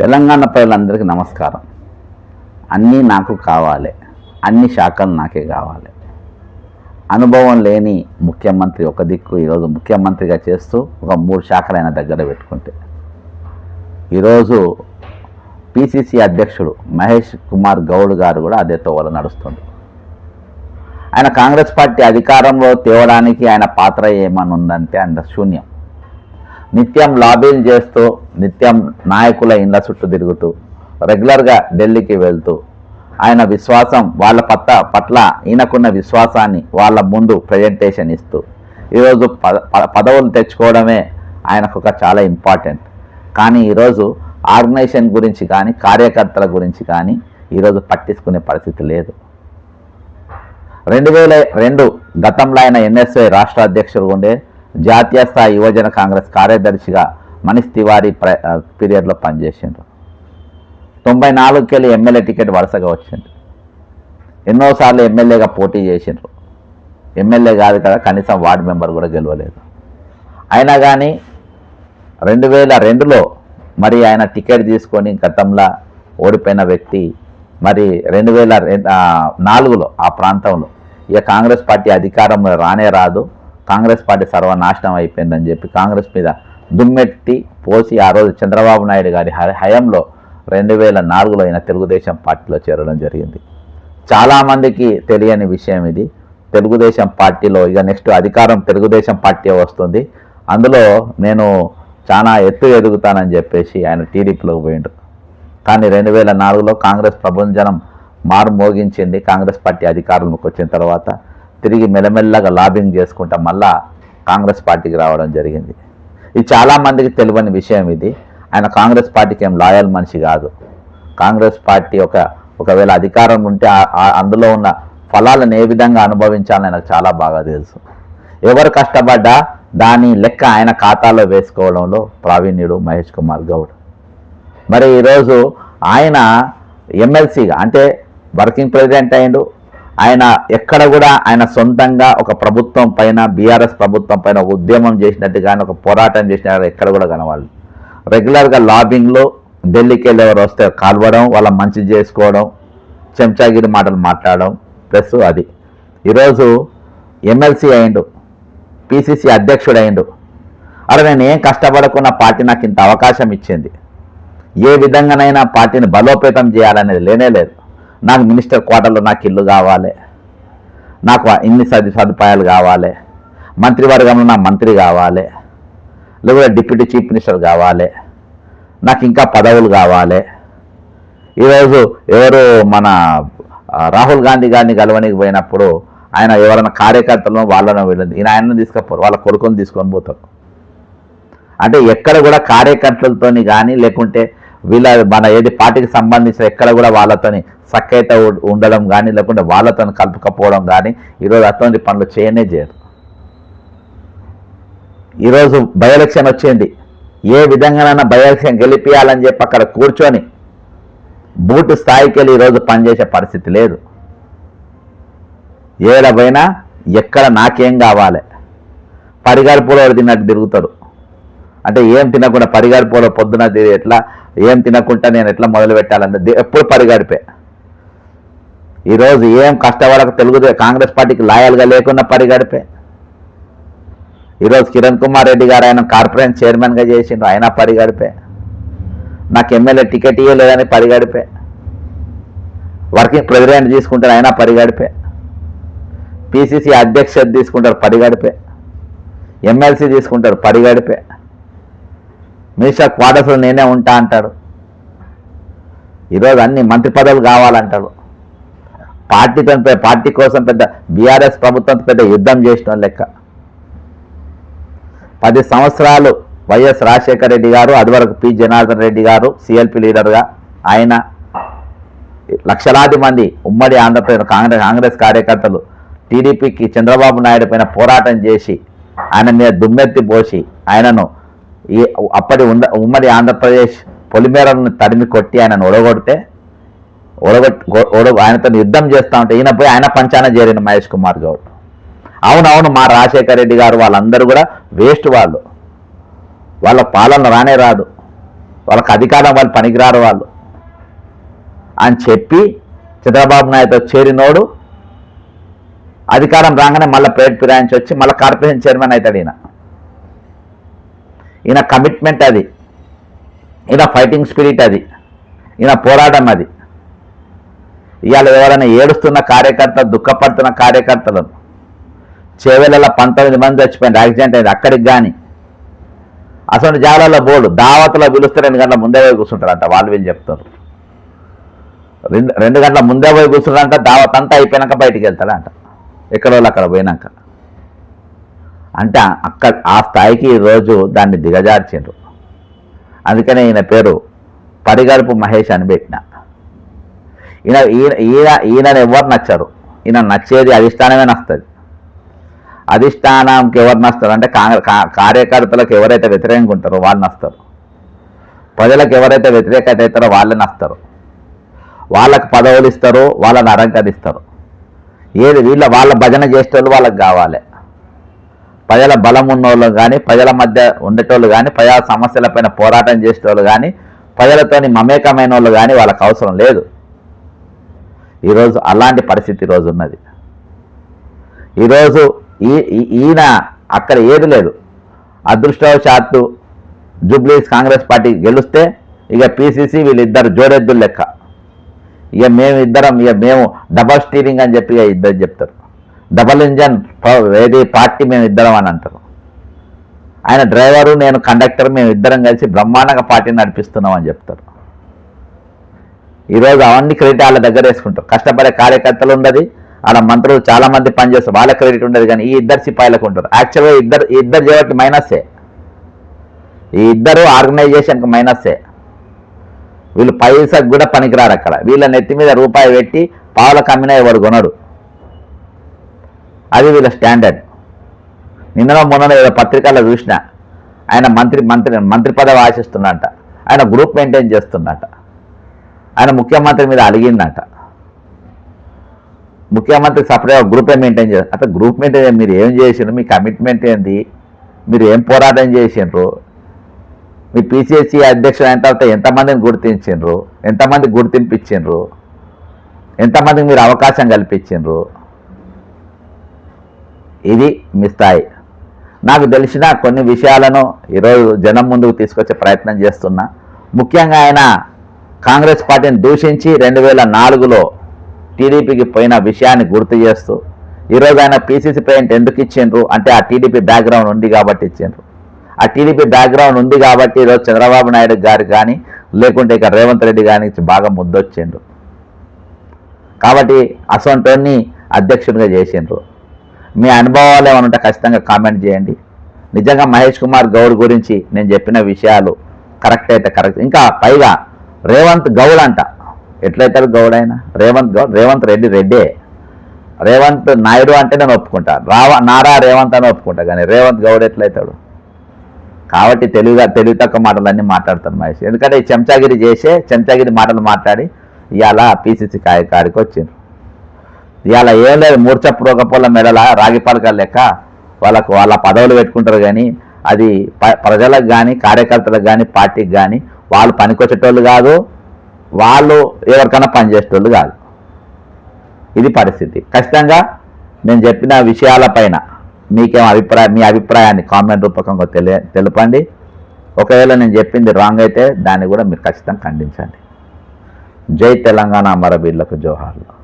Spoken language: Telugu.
తెలంగాణ ప్రజలందరికీ నమస్కారం. అన్నీ నాకు కావాలి. అన్ని శాఖలు నాకే కావాలి. అనుభవం లేని ముఖ్యమంత్రి ఒక దిక్కు ఈరోజు ముఖ్యమంత్రిగా చేస్తూ ఒక మూడు శాఖలు ఆయన దగ్గర పెట్టుకుంటే. ఈరోజు పిసిసి అధ్యక్షుడు మహేష్ కుమార్ గౌడ్ గారు కూడా అదే తోవలో నడుస్తుంది ఆయన కాంగ్రెస్ పార్టీ అధికారంలో తేవడానికి ఆయన పాత్ర ఏమని ఉందంటే అంత శూన్యం. నిత్యం లాబీలు చేస్తూ నిత్యం నాయకుల ఇండ్ల చుట్టూ తిరుగుతూ రెగ్యులర్గా ఢిల్లీకి వెళ్తూ ఆయన విశ్వాసం వాళ్ళ పట్ల పట్ల ఈయనకున్న విశ్వాసాన్ని వాళ్ళ ముందు ప్రజెంటేషన్ ఇస్తూ ఈరోజు పద ప- పదవులు తెచ్చుకోవడమే ఆయనకు ఒక చాలా ఇంపార్టెంట్ కానీ ఈరోజు ఆర్గనైజేషన్ గురించి కానీ కార్యకర్తల గురించి కానీ ఈరోజు పట్టించుకునే పరిస్థితి లేదు. రెండు వేల రెండు గతంలో ఆయన ఎన్ఎస్ఐ రాష్ట్ర అధ్యక్షుడు ఉండే జాతీయ స్థాయి యువజన కాంగ్రెస్ కార్యదర్శిగా మనీష్ తివారీ ప్ర పీరియడ్లో పనిచేసిండ్రు. తొంభై నాలుగుకెళ్ళి ఎమ్మెల్యే టికెట్ వరుసగా వచ్చింది. ఎన్నోసార్లు ఎమ్మెల్యేగా పోటీ చేసిండ్రు. ఎమ్మెల్యే కాదు కదా కనీసం వార్డు మెంబర్ కూడా గెలవలేదు. అయినా కానీ రెండు వేల రెండులో మరి ఆయన టికెట్ తీసుకొని గతంలో ఓడిపోయిన వ్యక్తి మరి రెండు వేల నాలుగులో ఆ ప్రాంతంలో ఇక కాంగ్రెస్ పార్టీ అధికారంలో రానే రాదు. కాంగ్రెస్ పార్టీ సర్వనాశనం అయిపోయిందని చెప్పి కాంగ్రెస్ మీద దుమ్మెట్టి పోసి ఆ రోజు చంద్రబాబు నాయుడు గారి హయంలో హయాంలో రెండు వేల నాలుగులో ఆయన తెలుగుదేశం పార్టీలో చేరడం జరిగింది. చాలామందికి తెలియని విషయం ఇది. తెలుగుదేశం పార్టీలో ఇక నెక్స్ట్ అధికారం తెలుగుదేశం పార్టీ వస్తుంది. అందులో నేను చాలా ఎత్తు ఎదుగుతానని చెప్పేసి ఆయన టీడీపీలోకి పోయిండు. కానీ రెండు వేల నాలుగులో కాంగ్రెస్ ప్రభంజనం మారు మోగించింది. కాంగ్రెస్ పార్టీ అధికారంలోకి వచ్చిన తర్వాత తిరిగి మెల్లమెల్లగా లాబింగ్ చేసుకుంటా మళ్ళా కాంగ్రెస్ పార్టీకి రావడం జరిగింది. ఇది చాలామందికి తెలియని విషయం ఇది. ఆయన కాంగ్రెస్ పార్టీకి ఏం లాయల్ మనిషి కాదు. కాంగ్రెస్ పార్టీ ఒక ఒకవేళ అధికారం ఉంటే అందులో ఉన్న ఫలాలను ఏ విధంగా అనుభవించాలని నాకు చాలా బాగా తెలుసు. ఎవరు కష్టపడ్డా దాని లెక్క ఆయన ఖాతాలో వేసుకోవడంలో ప్రావీణ్యుడు మహేష్ కుమార్ గౌడ్. మరి ఈరోజు ఆయన ఎమ్మెల్సీగా అంటే వర్కింగ్ ప్రెసిడెంట్ అయ్యిండు ఆయన ఎక్కడ కూడా ఆయన సొంతంగా ఒక ప్రభుత్వం పైన బీఆర్ఎస్ ప్రభుత్వం పైన ఒక ఉద్యమం చేసినట్టు కానీ ఒక పోరాటం చేసినట్టు ఎక్కడ కూడా కనవాలి రెగ్యులర్గా లాబింగ్లో ఢిల్లీకి వెళ్ళి ఎవరు వస్తే కాల్వడం వాళ్ళ మంచి చేసుకోవడం చెంచాగిరి మాటలు మాట్లాడడం ప్లస్ అది. ఈరోజు ఎమ్మెల్సీ అయిండు పిసిసి అధ్యక్షుడు అయిండు అరే నేను ఏం కష్టపడకున్న పార్టీ నాకు ఇంత అవకాశం ఇచ్చింది. ఏ విధంగానైనా పార్టీని బలోపేతం చేయాలనేది లేనే లేదు. నాకు మినిస్టర్ క్వార్టర్లో నాకు ఇల్లు కావాలి. నాకు ఇన్ని సదు సదుపాయాలు కావాలి. మంత్రివర్గంలో నా మంత్రి కావాలి. లేకపోతే డిప్యూటీ చీఫ్ మినిస్టర్ కావాలి. నాకు ఇంకా పదవులు కావాలి. ఈరోజు ఎవరు మన రాహుల్ గాంధీ గారిని గెలవనికి పోయినప్పుడు ఆయన ఎవరైనా కార్యకర్తలను వాళ్ళను వీళ్ళని ఈయన ఆయన తీసుకపోరు. వాళ్ళ కొడుకుని తీసుకొని పోతారు. అంటే ఎక్కడ కూడా కార్యకర్తలతోని కానీ లేకుంటే వీళ్ళ మన ఏది పార్టీకి సంబంధించిన ఎక్కడ కూడా వాళ్ళతోని సఖ్యత ఉండడం కానీ లేకుంటే వాళ్ళతో కలుపుకపోవడం కానీ ఈరోజు అటువంటి పనులు చేయనే చేయరు. ఈరోజు బై ఎలక్షన్ వచ్చింది. ఏ విధంగానైనా బై ఎలక్షన్ గెలిపియాలని చెప్పి అక్కడ కూర్చొని బూటు స్థాయికి వెళ్ళి ఈరోజు పనిచేసే పరిస్థితి లేదు. ఏడ పోయినా ఎక్కడ నాకేం కావాలి. పరిగడుపులో తిన్నట్టు తిరుగుతాడు అంటే ఏం తినకుండా పరిగడుపులో పొద్దున ఎట్లా? ఏం తినకుండా నేను ఎట్లా మొదలు పెట్టాలంటే ఎప్పుడు పరిగడిపే. ఈరోజు ఏం కష్టపడక తెలుగుదే కాంగ్రెస్ పార్టీకి లాయల్గా లేకుండా పరిగడిపే. ఈరోజు కిరణ్ కుమార్ రెడ్డి గారు ఆయన కార్పొరేషన్ చైర్మన్గా చేసిండ్రు ఆయన పరిగడిపే. నాకు ఎమ్మెల్యే టికెట్ ఇవ్వలేదని పరిగడిపే. వర్కింగ్ ప్రెసిడెంట్ తీసుకుంటారు ఆయన పరిగడిపే. పిసిసి అధ్యక్ష తీసుకుంటారు పరిగడిపే. ఎమ్మెల్సీ తీసుకుంటారు పరిగడిపే. మినిస్టర్ క్వార్టర్స్లో నేనే ఉంటా అంటాడు. ఈరోజు అన్ని మంత్రి పదవులు కావాలంటాడు. పార్టీతో పె- పార్టీ కోసం పెద్ద బీఆర్ఎస్ ప్రభుత్వంతో పెద్ద యుద్ధం చేసిన లెక్క. పది సంవత్సరాలు వైఎస్ రాజశేఖర రెడ్డి గారు అదివరకు పి. జనార్దన్ రెడ్డి గారు సిఎల్పి లీడర్గా ఆయన లక్షలాది మంది ఉమ్మడి ఆంధ్రప్రదేశ్ కాంగ్రెస్ కాంగ్రెస్ కార్యకర్తలు టీడీపీకి చంద్రబాబు నాయుడు పైన పోరాటం చేసి ఆయన మీద దుమ్మెత్తి పోసి ఆయనను ఈ అప్పటి ఉంద ఉమ్మడి ఆంధ్రప్రదేశ్ పొలిమేరలను తరిమి కొట్టి ఆయనను ఒడగొడితే ఒడగొట్ ఒడ ఆయనతో యుద్ధం చేస్తా ఉంటే ఈయన పోయి ఆయన పంచాన చేరిన మహేష్ కుమార్ గౌడ్. అవునవును మా రాజశేఖర రెడ్డి గారు వాళ్ళందరూ కూడా వేస్ట్ వాళ్ళు. వాళ్ళ పాలన రానే రాదు. వాళ్ళకి అధికారం వాళ్ళు పనికిరారు వాళ్ళు. అని చెప్పి చంద్రబాబు నాయుడుతో చేరినోడు అధికారం రాగానే మళ్ళీ ప్రైవేట్ ఫిరాయించి వచ్చి మళ్ళీ కార్పొరేషన్ చైర్మన్ అవుతాడు ఈయన. ఈయన కమిట్మెంట్ అది. ఈయన ఫైటింగ్ స్పిరిట్ అది. ఈయన పోరాటం అది. ఇవాళ ఎవరైనా ఏడుస్తున్న కార్యకర్త దుఃఖపడుతున్న కార్యకర్తలను చేవెళ్ళ పంతొమ్మిది మంది చచ్చిపోయింది యాక్సిడెంట్ అయింది అక్కడికి కానీ అసలు జాలలో బోర్డు దావతలో పిలుస్తే రెండు గంటల ముందే పోయి కూర్చుంటారంట వాళ్ళు వీళ్ళు చెప్తారు. రెండు రెండు గంటల ముందే పోయి కూర్చున్నారంట దావత్ అంతా అయిపోయినాక బయటికి వెళ్తారంట ఎక్కడ వాళ్ళు అక్కడ పోయినాక. అంటే అక్కడ ఆ స్థాయికి ఈరోజు దాన్ని దిగజార్చిండ్రు. అందుకనే ఈయన పేరు పరిగడుపు మహేష్ అని పెట్టిన. ఈయన ఈయన ఈయన ఈయనని ఎవరు నచ్చరు. ఈయన నచ్చేది అధిష్టానమే నస్తుంది అధిష్టానంకి ఎవరు నస్తారు అంటే కాంగ్రెస్ కార్యకర్తలకు ఎవరైతే వ్యతిరేకంగా ఉంటారో వాళ్ళు నస్తారు ప్రజలకు ఎవరైతే వ్యతిరేకత అవుతారో వాళ్ళని నస్తారు వాళ్ళకు పదవులు ఇస్తారు వాళ్ళని అరంకరిస్తారు ఏది వీళ్ళ వాళ్ళ భజన చేసేటోళ్ళు వాళ్ళకి కావాలి. ప్రజల బలం ఉన్నోళ్ళు కానీ ప్రజల మధ్య ఉండేటోళ్ళు కానీ ప్రజా సమస్యలపైన పోరాటం చేసేటోళ్ళు కానీ ప్రజలతోని మమేకమైన వాళ్ళు కానీ వాళ్ళకి అవసరం లేదు. ఈరోజు అలాంటి పరిస్థితి ఈరోజు ఉన్నది. ఈరోజు ఈ ఈయన అక్కడ ఏది లేదు. అదృష్టవశాత్తు జూబ్లీస్ కాంగ్రెస్ పార్టీ గెలిస్తే ఇక పిసిసి వీళ్ళిద్దరు జోడెద్దులు లెక్క. ఇక మేము ఇద్దరం ఇక మేము డబల్ స్టీరింగ్ అని చెప్పి ఇక ఇద్దరు చెప్తారు. డబల్ ఇంజన్ ప- ఏది పార్టీ మేము ఇద్దరం అని అంటారు. ఆయన డ్రైవరు నేను కండక్టర్ మేము ఇద్దరం కలిసి బ్రహ్మాండంగా పార్టీ నడిపిస్తున్నాం అని చెప్తారు. ఈరోజు అవన్నీ క్రెడిట్ వాళ్ళ దగ్గర వేసుకుంటారు. కష్టపడే కార్యకర్తలు ఉండదు ఆడ మంత్రులు చాలా మంది పనిచేస్తారు వాళ్ళ క్రెడిట్ ఉండదు కానీ ఈ ఇద్దరు సిపాయిలకు ఉంటారు. యాక్చువల్గా ఇద్దరు ఇద్దరు చేయబట్టి మైనస్సే ఈ ఇద్దరు ఆర్గనైజేషన్కి మైనస్సే వీళ్ళు పైసకు కూడా పనికిరారు అక్కడ. వీళ్ళ నెత్తి మీద రూపాయి పెట్టి పావుల కమ్మినా ఎవరు కొనడు. అది వీళ్ళ స్టాండర్డ్. నిన్నలో మొన్న ఏదో పత్రికల్లో చూసిన. ఆయన మంత్రి మంత్రి మంత్రి పదవి ఆశిస్తున్నట ఆయన గ్రూప్ మెయింటైన్ చేస్తున్నట ఆయన ముఖ్యమంత్రి మీద అలిగిందట. ముఖ్యమంత్రి సపరేట్ గ్రూపే మెయింటైన్ చేస్తారు అంటే గ్రూప్ మెయింటైన్ మీరు ఏం చేసిండ్రు? మీ కమిట్మెంట్ ఏంది? మీరు ఏం పోరాటం చేసిండ్రు? మీ పిసిఎస్సి అధ్యక్షుడు అయిన తర్వాత ఎంతమందిని గుర్తించిండ్రు? ఎంతమంది గుర్తింపు ఇచ్చిండ్రు? ఎంతమందికి మీరు అవకాశం కల్పించిండ్రు? ఇది మీ స్థాయి. నాకు తెలిసిన కొన్ని విషయాలను ఈరోజు జనం ముందుకు తీసుకొచ్చే ప్రయత్నం చేస్తున్నా. ముఖ్యంగా ఆయన కాంగ్రెస్ పార్టీని దూషించి రెండు వేల నాలుగులో టీడీపీకి పోయిన విషయాన్ని గుర్తు చేస్తూ ఈరోజు ఆయన పీసీసీ ప్రెసిడెంట్ ఎందుకు ఇచ్చిండ్రు? అంటే ఆ టీడీపీ బ్యాక్గ్రౌండ్ ఉంది కాబట్టి ఇచ్చిండ్రు. ఆ టీడీపీ బ్యాక్గ్రౌండ్ ఉంది కాబట్టి ఈరోజు చంద్రబాబు నాయుడు గారికి కానీ లేకుంటే ఇక రేవంత్ రెడ్డి గారికి బాగా ముద్దొచ్చిండ్రు. కాబట్టి అసొంటోని అధ్యక్షుడిగా చేసిండ్రు. మీ అనుభవాలు ఏమైనా ఉంటే ఖచ్చితంగా కామెంట్ చేయండి. నిజంగా మహేష్ కుమార్ గౌడ్ గురించి నేను చెప్పిన విషయాలు కరెక్ట్ అయితే కరెక్ట్. ఇంకా పైగా రేవంత్ గౌడ్ అంట. ఎట్లయితాడు గౌడ్ ఆయన రేవంత్ గౌడ్ రేవంత్ రెడ్డి రెడ్డే. రేవంత్ నాయుడు అంటే నేను ఒప్పుకుంటా. రావ నారా రేవంత్ అని ఒప్పుకుంటా. కానీ రేవంత్ గౌడ్ ఎట్లయితాడు? కాబట్టి తెలివిగా తెలివి తక్కువ మాటలన్నీ మాట్లాడతాను మహేష్. ఎందుకంటే ఈ చెంచాగిరి చేసే చెంచాగిరి మాటలు మాట్లాడి ఇవాళ పీసీసీ కార్యకారికి వచ్చిండ్రు. ఇవాళ ఏం లేదు మూర్ఛపూర్వకపోల మెడల రాగి పలకల లెక్క వాళ్ళకు వాళ్ళ పదవులు పెట్టుకుంటారు కానీ అది ప- ప్రజలకు కానీ కార్యకర్తలకు కానీ పార్టీకి కానీ వాళ్ళు పనికొచ్చేటోళ్ళు కాదు వాళ్ళు ఎవరికైనా పనిచేసేటోళ్ళు కాదు. ఇది పరిస్థితి. ఖచ్చితంగా నేను చెప్పిన విషయాలపైన మీకేం అభిప్రాయం మీ అభిప్రాయాన్ని కామెంట్ రూపకంగా తెలియ తెలుపండి. ఒకవేళ నేను చెప్పింది రాంగ్ అయితే దాన్ని కూడా మీరు ఖచ్చితంగా ఖండించండి. జై తెలంగాణ అమరవీరులకు జోహార్లు.